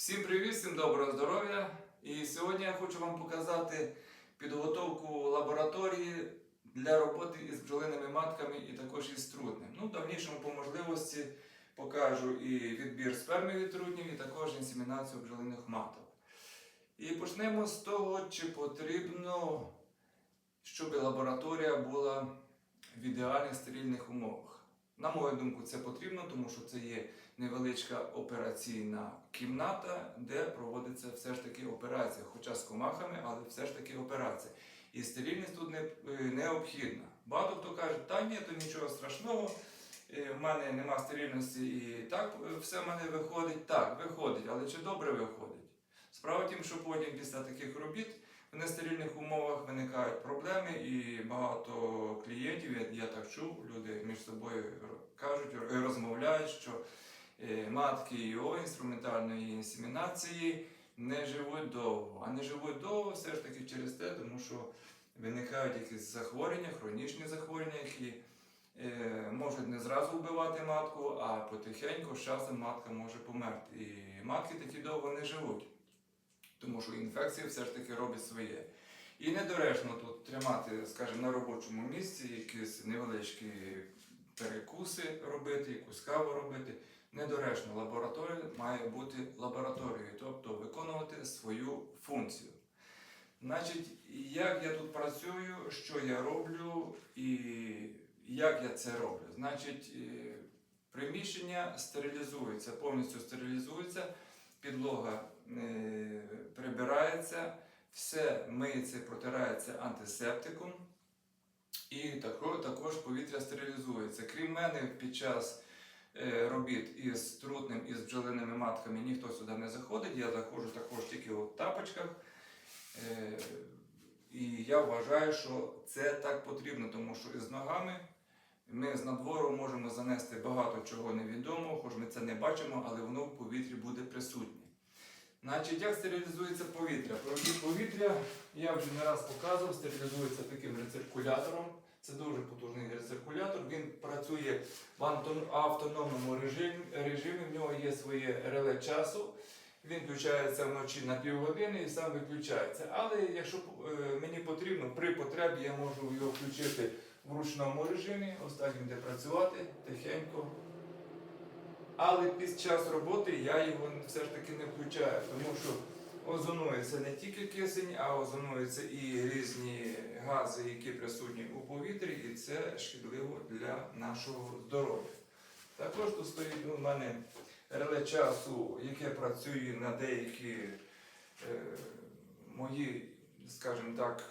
Всім привіт, всім доброго здоров'я! І сьогодні я хочу вам показати підготовку лабораторії для роботи із бджолиними матками і також із трутнем. Ну, в давнішому по можливості покажу і відбір сперми від трутнів, і також інсемінацію бджолиних маток. І почнемо з того, чи потрібно, щоб лабораторія була в ідеальних стерильних умовах. На мою думку, це потрібно, тому що це є невеличка операційна кімната, де проводиться все ж таки операція, хоча з комахами, але все ж таки операція. І стерильність тут не, е, необхідна. Багато хто каже, та ні, то нічого страшного, е, в мене нема стерильності і так все в мене виходить. Так, виходить, але чи добре виходить? Справа в тім, що потім після таких робіт в нестерильних умовах виникають проблеми, і багато клієнтів, я, я так чув, люди між собою кажуть, розмовляють, що матки ІО інструментальної інсемінації не живуть довго. А не живуть довго все ж таки через те, тому що виникають якісь захворювання, хронічні захворювання, які е, можуть не зразу вбивати матку, а потихеньку з часом матка може померти. І матки такі довго не живуть тому що інфекція все ж таки робить своє. І недоречно тут тримати, скажімо, на робочому місці якісь невеличкі перекуси робити, якусь каву робити. Недоречно лабораторія має бути лабораторією, тобто виконувати свою функцію. Значить, як я тут працюю, що я роблю і як я це роблю? Значить, е, приміщення стерилізується, повністю стерилізується, підлога е, прибирається, все миється, протирається антисептиком, і також, повітря стерилізується. Крім мене, під час робіт із трутним і з бджолиними матками ніхто сюди не заходить. Я заходжу також тільки у тапочках. Е, І я вважаю, що це так потрібно, тому що із ногами ми з надвору можемо занести багато чого невідомого, хоч ми це не бачимо, але воно в повітрі буде присутнє. Значить, як стерилізується повітря? Провід повітря я вже не раз показував, стерилізується таким рециркулятором. Це дуже потужний рециркулятор. Він працює в автономному режимі. В нього є своє реле часу. Він включається вночі на півгодини і сам виключається. Але якщо е, мені потрібно, при потребі я можу його включити в ручному режимі. Він буде працювати тихенько. Але під час роботи я його все ж таки не включаю, тому що озонується не тільки кисень, а озонуються і різні гази, які присутні у повітрі, і це шкідливо для нашого здоров'я. Також тут стоїть у мене реле часу, яке працює на деякі е, мої, скажімо так,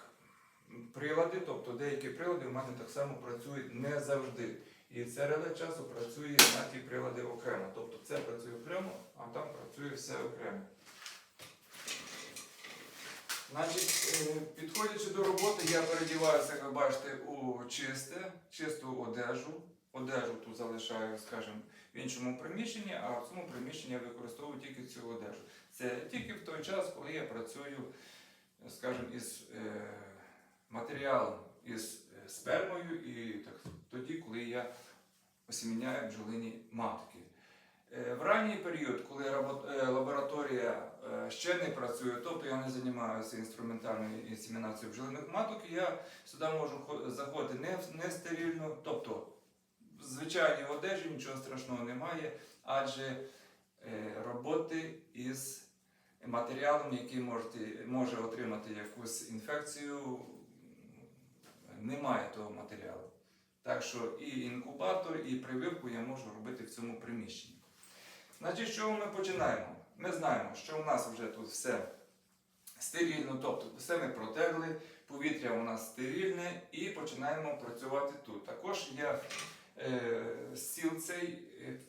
прилади, тобто деякі прилади у мене так само працюють не завжди. І це реле часу працює на ті прилади окремо. Тобто це працює окремо, а там працює все окремо. Значить, е, підходячи до роботи, я передіваюся, як ви бачите, у чисте, чисту одежу. Одежу тут залишаю, скажімо, в іншому приміщенні, а в цьому приміщенні я використовую тільки цю одежу. Це тільки в той час, коли я працюю, скажімо, із е, матеріалом, із е, спермою, і так, тоді, коли я осіміняю бджолині матки. Е, В ранній період, коли е, лабораторія е, ще не працює, тобто я не займаюся інструментальною інсемінацією бджолиних маток, я сюди можу заходити не, не стерильно, тобто в звичайній одежі нічого страшного немає, адже роботи із матеріалом, який можете, може отримати якусь інфекцію, немає того матеріалу. Так що і інкубатор, і прививку я можу робити в цьому приміщенні. Значить, з чого ми починаємо? Ми знаємо, що у нас вже тут все стерильно, тобто все ми протерли, повітря у нас стерильне і починаємо працювати тут. Також я е, стіл цей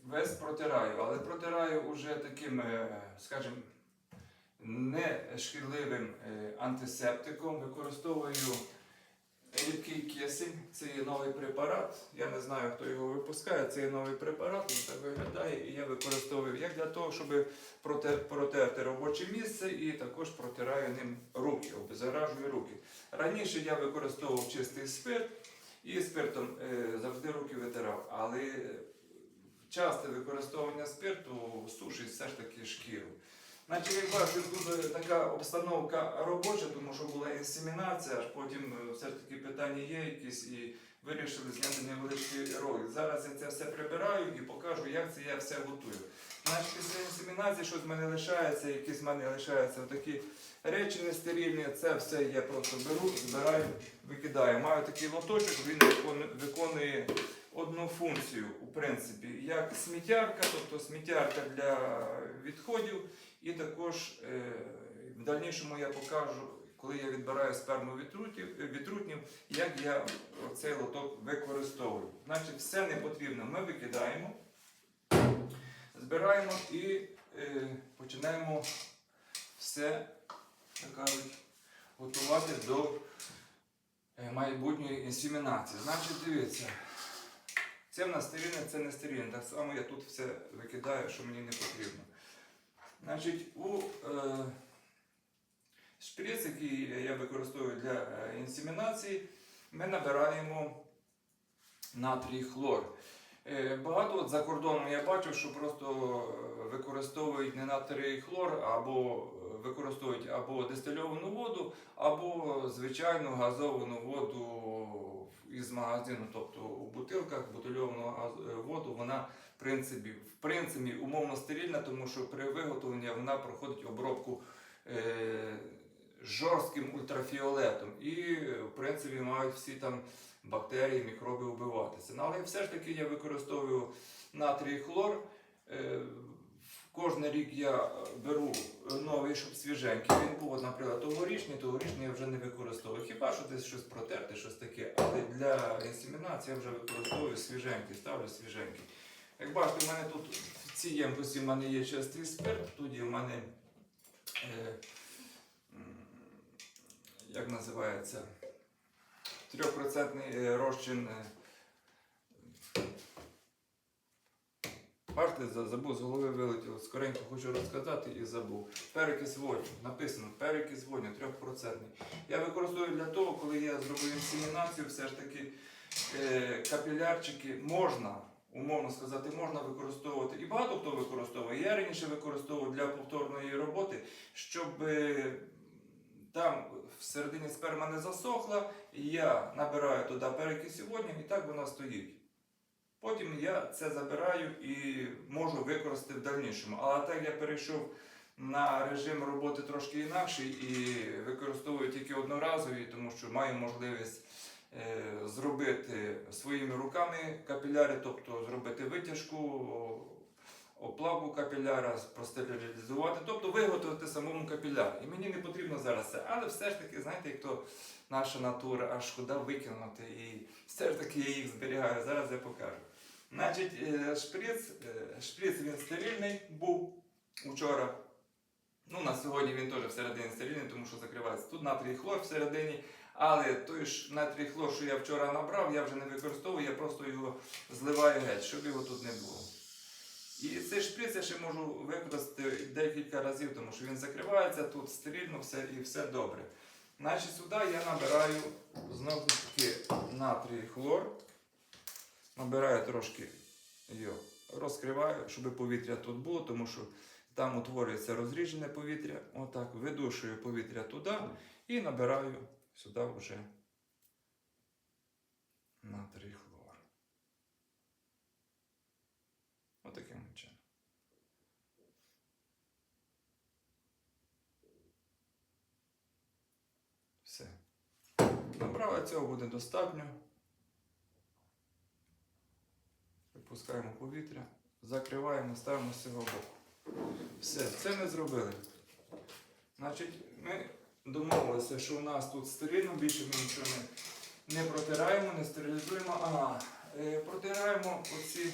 весь протираю, але протираю уже таким, е, скажімо, не шкідливим е, антисептиком, використовую рідкий кисень, це є новий препарат. Я не знаю, хто його випускає. Це є новий препарат, він так виглядає. І я використовую як для того, щоб протерти робоче місце і також протираю ним руки, обеззаражую руки. Раніше я використовував чистий спирт і спиртом е, завжди руки витирав. Але часте використовування спирту сушить все ж таки шкіру. Значить, як бачите, тут е, така обстановка робоча, тому що була інсемінація, аж потім е, все ж таки питання є якісь і вирішили зняти невеличкий ролик. Зараз я це все прибираю і покажу, як це я все готую. Значить, після інсемінації щось в мене лишається, якісь в мене лишаються такі речі нестерильні. Це все я просто беру, збираю, викидаю. Маю такий лоточок, він виконує, одну функцію, у принципі, як сміттярка, тобто сміттярка для відходів. І також е, в дальнішому я покажу, коли я відбираю сперму е, як я цей лоток використовую. Значить, все не потрібно ми викидаємо, збираємо і е, починаємо все, так кажуть, готувати до майбутньої інсемінації. Значить, дивіться. Це в нас стерильне, це не стерильне. Так само я тут все викидаю, що мені не потрібно. Значить, у е, шприц, який я використовую для е, інсемінації, ми набираємо натрій хлор. Е, Багато от за кордоном я бачив, що просто е, використовують не натрій хлор, або е, використовують або дистильовану воду, або звичайну газовану воду із магазину, тобто у бутилках бутильовану воду, вона принципі, в принципі умовно стерильна, тому що при виготовленні вона проходить обробку е, жорстким ультрафіолетом. І в принципі мають всі там бактерії, мікроби вбиватися. Ну, але все ж таки я використовую натрій хлор. Е, Кожен рік я беру новий, щоб свіженький. Він був, наприклад, тогорічний, тогорічний я вже не використовую. Хіба що десь щось протерти, щось таке. Але для інсемінації я вже використовую свіженький, ставлю свіженький. Як бачите, у мене тут в цій ємкості в мене є чистий спирт, є в мене, е, як називається, 3% е, розчин. е, Бачите, забув, з голови вилетіло. Скоренько хочу розказати і забув. Перекис водню. Написано перекис водню 3%. Я використовую для того, коли я зробив інсемінацію, все ж таки е, капілярчики можна, умовно сказати, можна використовувати. І багато хто використовує. Я раніше використовував для повторної роботи, щоб е, там всередині сперма не засохла, і я набираю туди перекисі водню, і так вона стоїть. Потім я це забираю і можу використати в дальнішому. Але так я перейшов на режим роботи трошки інакший і використовую тільки одноразові, тому що маю можливість зробити своїми руками капіляри, тобто зробити витяжку, оплавку капіляра, простерилізувати, тобто виготовити самому капіляр. І мені не потрібно зараз це. Але все ж таки, знаєте, як то наша натура, аж куди викинути. І все ж таки я їх зберігаю. Зараз я покажу. Значить, е, шприц, е, шприц він стерильний був учора. Ну, на сьогодні він теж всередині стерильний, тому що закривається. Тут натрій хлор всередині, але той ж натрій хлор, що я вчора набрав, я вже не використовую, я просто його зливаю геть, щоб його тут не було. І цей шприц я ще можу використати декілька разів, тому що він закривається, тут стерильно все і все добре. Значить, сюди я набираю знову таки натрій хлор. Набираю трошки його, розкриваю, щоб повітря тут було, тому що там утворюється розріджене повітря. Отак, видушую повітря туди і набираю сюди вже натрій хлор. Отаким чином. Все. Набрали цього буде достатньо. Випускаємо повітря, закриваємо, ставимо з цього боку. Все, це ми зробили. Значить, ми домовилися, що у нас тут стерильно, більше ми нічого не, не протираємо, не стерилізуємо, а е, протираємо оці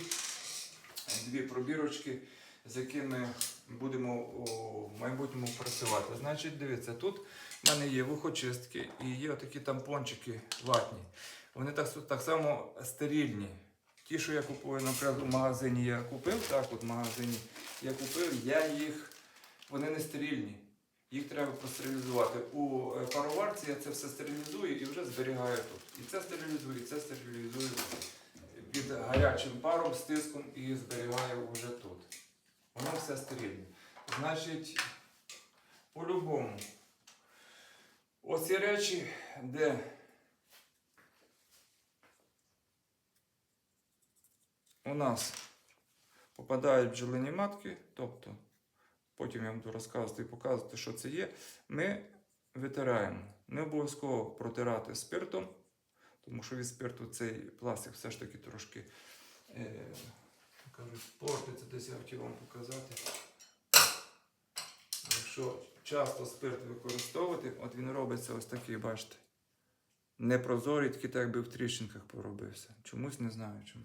дві пробірочки, з якими будемо у майбутньому працювати. Значить, дивіться, тут в мене є вухочистки і є отакі тампончики ватні. Вони так, так само стерильні. Ті, що я купую, наприклад, у магазині я купив, так от в магазині я купив, я їх, вони не стерильні. Їх треба простерилізувати. У е, пароварці я це все стерилізую і вже зберігаю тут. І це стерилізую, і це стерилізую під гарячим паром, з тиском і зберігаю вже тут. Воно все стерильне. Значить, по-любому. Оці речі, де у нас попадають бджолині матки, тобто потім я буду розказувати і показувати, що це є, ми витираємо. Не обов'язково протирати спиртом, тому що від спирту цей пластик все ж таки трошки е, портиться, десь я хотів вам показати. Якщо часто спирт використовувати, от він робиться ось такий, бачите. Непрозорий, такий так якби в тріщинках поробився. Чомусь не знаю чому.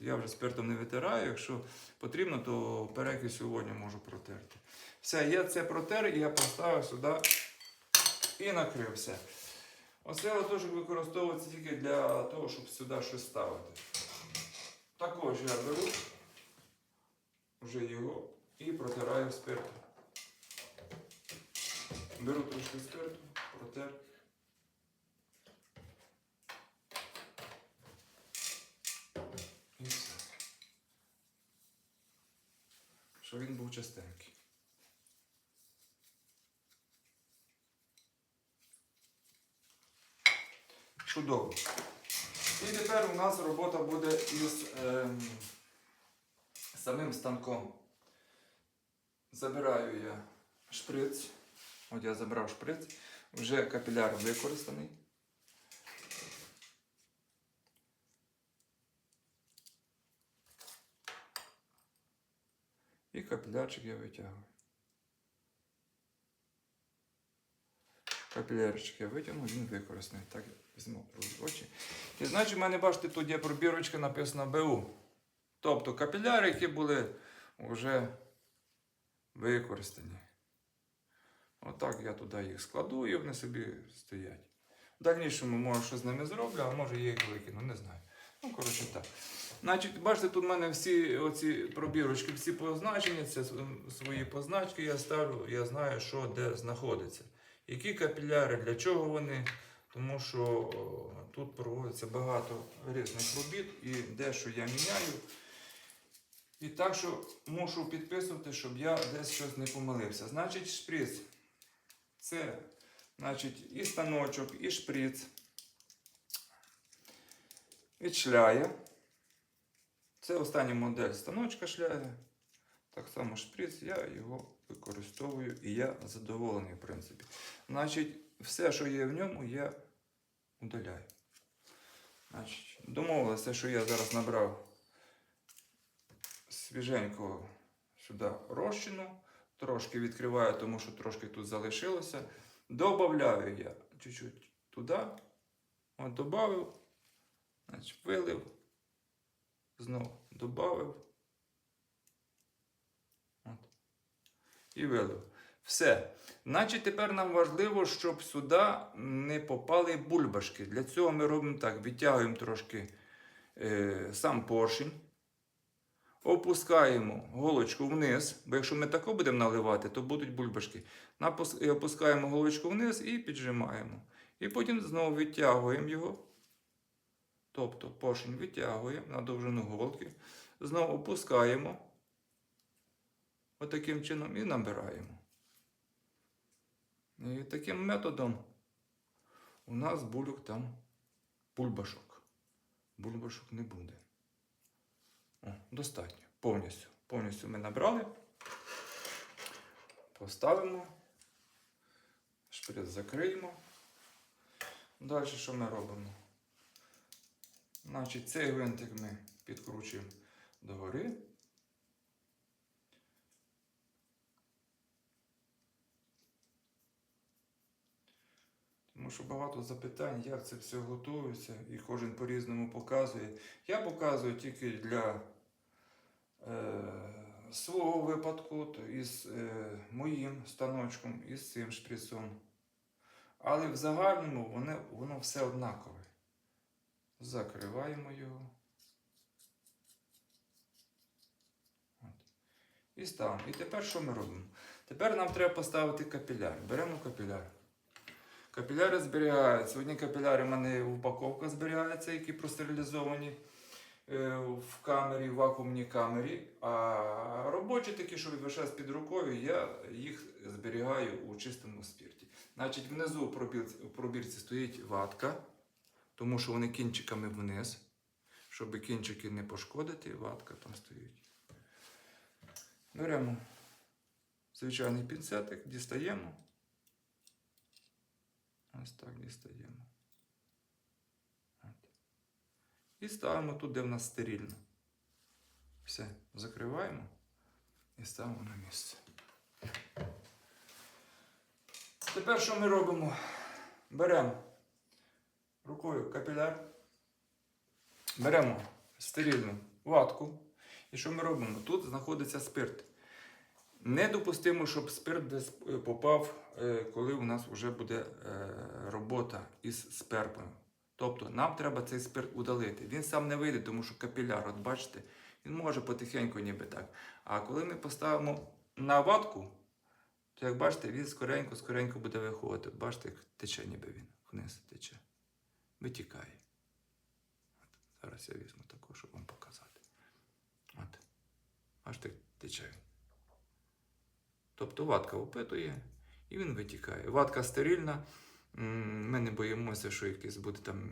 Я вже спиртом не витираю. Якщо потрібно, то перекись сьогодні можу протерти. Все, я це протер і я поставив сюди і накрив все. Оце латошок використовується тільки для того, щоб сюди щось ставити. Також я беру вже його і протираю спиртом. Беру трошки спирту, протер. І все. Щоб він був чистенький. Чудово. І тепер у нас робота буде із ем, самим станком. Забираю я шприц. От я забрав шприц. Вже капіляр використаний. Капілярчик я витягую. Капілярчик я витягну, він використаний. Так, візьму очі. І значить, в мене, бачите, тут є пробірочка написана БУ. Тобто капіляри, які були вже використані. Отак я туди їх складу і вони собі стоять. В дальнішому, може, що з ними зроблю, а може їх викину, не знаю. Ну, коротше так. Значить, бачите, тут в мене всі оці пробірочки, всі позначені, це свої позначки я ставлю, я знаю, що де знаходиться. Які капіляри, для чого вони, тому що о, тут проводиться багато різних робіт і дещо я міняю. І так, що мушу підписувати, щоб я десь щось не помилився. Значить, шприц. Це значить, і станочок, і шприц. Від шляя. Це остання модель станочка шляя. Так само шприц, я його використовую і я задоволений, в принципі. Значить, все, що є в ньому, я удаляю. Значить, домовилися, що я зараз набрав свіженького сюди розчину. Трошки відкриваю, тому що трошки тут залишилося. Добавляю я чуть-чуть туди. От додав, значить, вилив, знову додав. І вилив. Все. Значить, тепер нам важливо, щоб сюди не попали бульбашки. Для цього ми робимо так: відтягуємо трошки е, сам поршень. Опускаємо голочку вниз, бо якщо ми тако будемо наливати, то будуть бульбашки. Напус- і Опускаємо голочку вниз і піджимаємо. І потім знову відтягуємо його. Тобто поршень відтягуємо на довжину голки. Знову опускаємо. Отаким чином і набираємо. І таким методом у нас бульок там бульбашок. Бульбашок не буде. О, достатньо. Повністю. Повністю ми набрали. Поставимо. Шприц закриємо. Далі що ми робимо? Значить, цей гвинтик ми підкручуємо догори. Тому що багато запитань, як це все готується, і кожен по-різному показує. Я показую тільки для е, свого випадку, то із е, моїм станочком, із цим шприцом. Але в загальному воно, воно все однакове. Закриваємо його. От. І ставимо. І тепер що ми робимо? Тепер нам треба поставити капіляр. Беремо капіляр. Капіляри зберігаються. Одні капіляри в мене упаковка зберігається, які простерилізовані. е, в камері, в вакуумній камері. А робочі такі, що відвишаються під рукою, я їх зберігаю у чистому спірті. Значить, внизу у пробірці стоїть ватка, тому що вони кінчиками вниз. Щоб кінчики не пошкодити, ватка там стоїть. Беремо звичайний пінцетик, дістаємо. Ось так дістаємо. От. І ставимо тут, де в нас стерильно. Все, закриваємо і ставимо на місце. Тепер що ми робимо? Беремо рукою капіляр, беремо стерильну ватку. І що ми робимо? Тут знаходиться спирт. Недопустимо, щоб спирт десь е, попав, е, коли у нас вже буде е, робота із спермою. Тобто нам треба цей спирт удалити. Він сам не вийде, тому що капіляр, от бачите, він може потихеньку ніби так. А коли ми поставимо на ватку, то як бачите, він скоренько-скоренько буде виходити. Бачите, як тече ніби він вниз тече. Витікає. От. Зараз я візьму таку, щоб вам показати. От. Бачите, тече він. Тобто ватка опитує і він витікає. Ватка стерильна. Ми не боїмося, що якесь буде там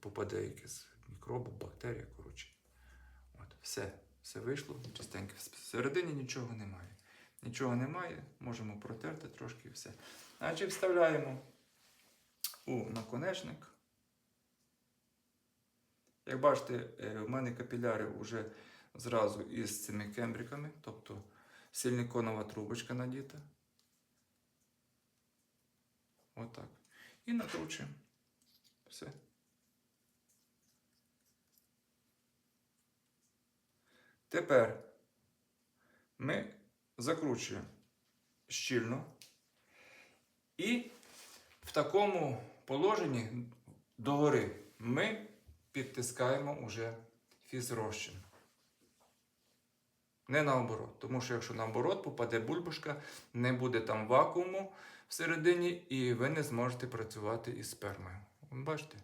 попаде якась мікроба, бактерія. Коротше. От, все, все вийшло чистенько. Всередині нічого немає. Нічого немає, можемо протерти трошки і все. Значить, вставляємо у наконечник. Як бачите, е, в мене капіляри вже зразу із цими кембриками, тобто силіконова трубочка надіта. Отак. І накручуємо. Все. Тепер ми закручуємо щільно і в такому положенні догори ми підтискаємо уже фізрозчин. Не наоборот. Тому що якщо наоборот попаде бульбашка, не буде там вакууму всередині, і ви не зможете працювати із спермою. Бачите?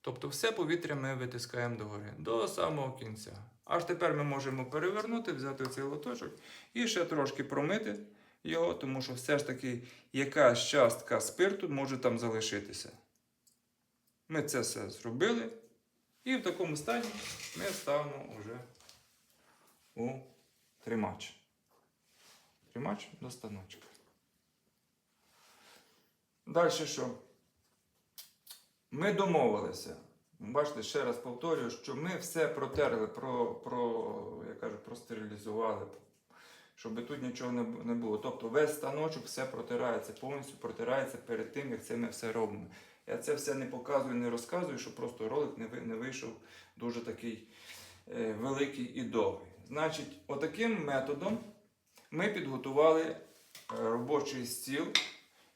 Тобто все повітря ми витискаємо догори до самого кінця. Аж тепер ми можемо перевернути, взяти цей лоточок і ще трошки промити його, тому що все ж таки якась частка спирту може там залишитися. Ми це все зробили. І в такому стані ми ставимо вже у тримач. Тримач до станочка. Далі що? Ми домовилися. Бачите, ще раз повторюю, що ми все протерли, про, про, я кажу, простерилізували, щоб тут нічого не було. Тобто весь станочок все протирається, повністю протирається перед тим, як це ми все робимо. Я це все не показую, не розказую, щоб просто ролик не, не вийшов дуже такий е, великий і довгий. Значить, отаким методом ми підготували е, робочий стіл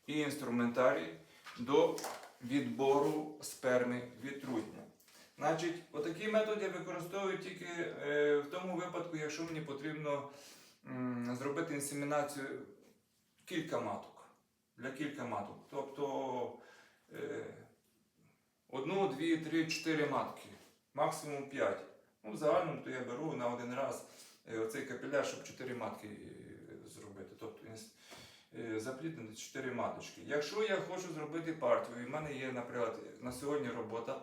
і інструментарій до відбору сперми відтрутня. Значить, отакий метод я використовую тільки е, в тому випадку, якщо мені потрібно зробити інсемінацію кілька маток. Для кілька маток. Тобто одну, дві, три, чотири матки, максимум п'ять. Ну, в загальному то я беру на один раз е, оцей капіляр, щоб чотири матки е, зробити. Тобто е, запліднити 4 маточки. Якщо я хочу зробити партію, і в мене є, наприклад, на сьогодні робота,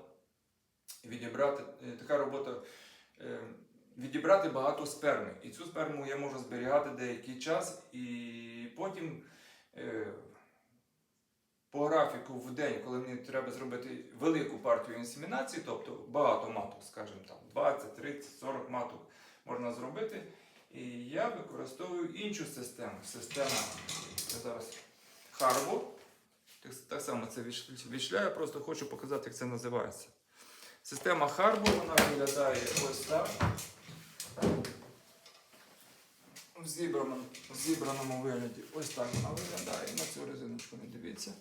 відібрати е, така робота. е, Відібрати багато сперми. І цю сперму я можу зберігати деякий час, і потім е, по графіку в день, коли мені треба зробити велику партію інсемінації, тобто багато маток, скажімо там 20, 30, 40 маток можна зробити. І я використовую іншу систему. Система зараз Harbo. Так, само це відшляю, просто хочу показати, як це називається. Система Harbo, вона виглядає ось так. В зібраному, зібраному вигляді. Ось так вона виглядає. На цю резиночку не дивіться.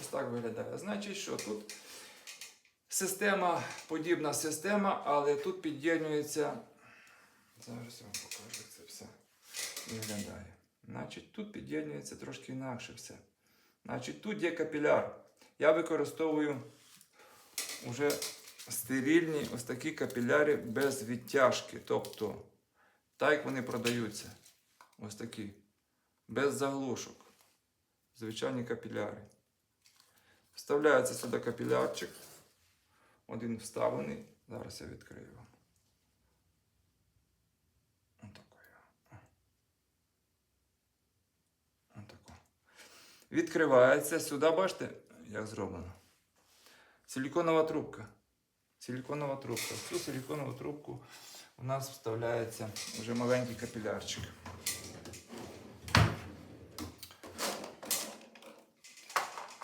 Ось так виглядає. Значить, що тут система, подібна система, але тут під'єднується. Зараз я вам покажу, як це все виглядає. Значить, тут під'єднується трошки інакше все. Значить, тут є капіляр. Я використовую вже стерильні ось такі капіляри без відтяжки. Тобто, так як вони продаються. Ось такі. Без заглушок. Звичайні капіляри. Вставляється сюди капілярчик. Один вставлений. Зараз я відкрию. Отако. Відкривається. Сюди, бачите, як зроблено. Силіконова трубка. Силіконова трубка. В цю силіконову трубку у нас вставляється вже маленький капілярчик.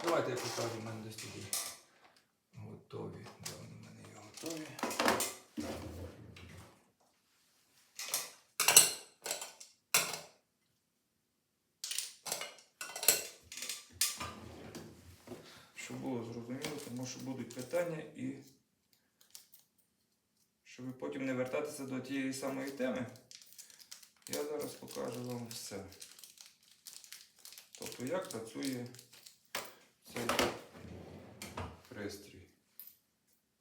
Давайте я покажу, у мене десь тоді готові. Де вони в мене є готові? Щоб було зрозуміло, тому що будуть питання і щоб потім не вертатися до тієї самої теми, я зараз покажу вам все. Тобто як працює пристрій.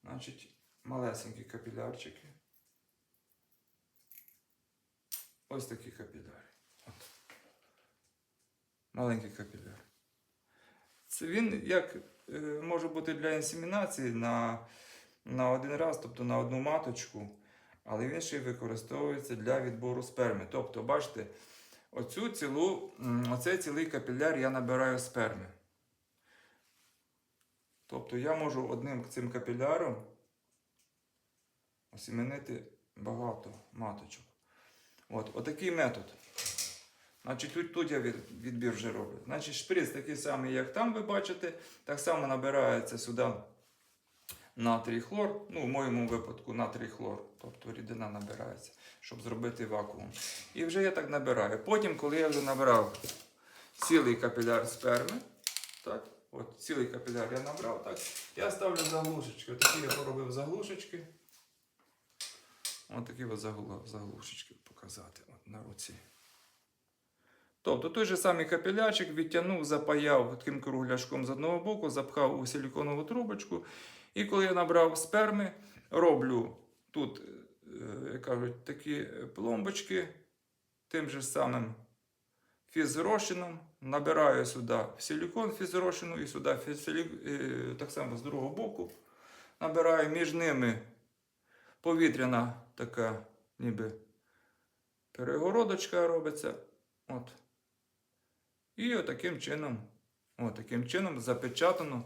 Значить, малесенькі капілярчики. Ось такі капіляри. От. Маленький капіляр. Це він як е, може бути для інсемінації на, на один раз, тобто на одну маточку, але він ще й використовується для відбору сперми. Тобто, бачите, оцю цілу, оцей цілий капіляр я набираю сперми. Тобто я можу одним цим капіляром осіменити багато маточок. От, отакий метод. Значить, тут, тут я від, відбір вже роблю. Значить, шприц такий самий, як там ви бачите, так само набирається сюди натрій хлор. Ну, в моєму випадку натрій хлор, тобто рідина набирається, щоб зробити вакуум. І вже я так набираю. Потім, коли я вже набрав цілий капіляр сперми, так, от цілий капіляр я набрав, так, я ставлю заглушечки. Отакі я поробив заглушечки. Ось такі от заглушечки показати от на руці. Тобто той же самий капілячик відтягнув, запаяв таким кругляшком з одного боку, запхав у силіконову трубочку. І коли я набрав сперми, роблю тут, е, як кажуть, такі пломбочки тим же самим фізрозчином, набираю сюди силікон фізрозчину і сюди фізсилі- е, так само з другого боку. Набираю між ними повітряна така ніби перегородочка робиться. От. І отаким чином, отаким чином запечатано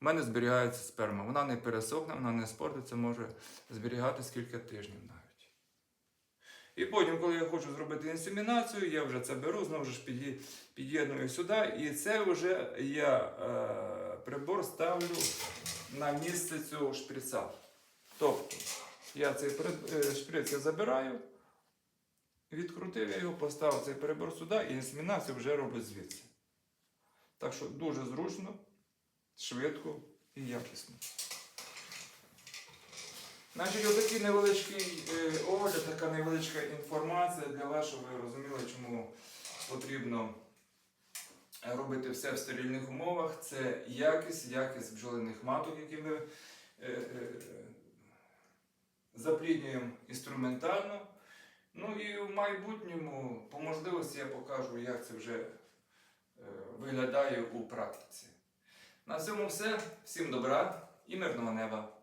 в мене зберігається сперма. Вона не пересохне, вона не спортиться, може зберігатись кілька тижнів навіть. І потім, коли я хочу зробити інсемінацію, я вже це беру, знову ж під'єдную сюди, і це вже я е, прибор ставлю на місце цього шприца. Тобто я цей е, шприц я забираю, відкрутив я його, поставив цей перебор сюди і інсемінацію вже роблю звідси. Так що дуже зручно, швидко і якісно. Значить, отакий невеличкий е, огляд, така невеличка інформація для вас, щоб ви розуміли, чому потрібно робити все в стерильних умовах. Це якість, якість бджолиних маток, які ми е, е, запліднюємо інструментально. Ну і в майбутньому, по можливості, я покажу, як це вже виглядає у практиці. На цьому все. Всім добра і мирного неба!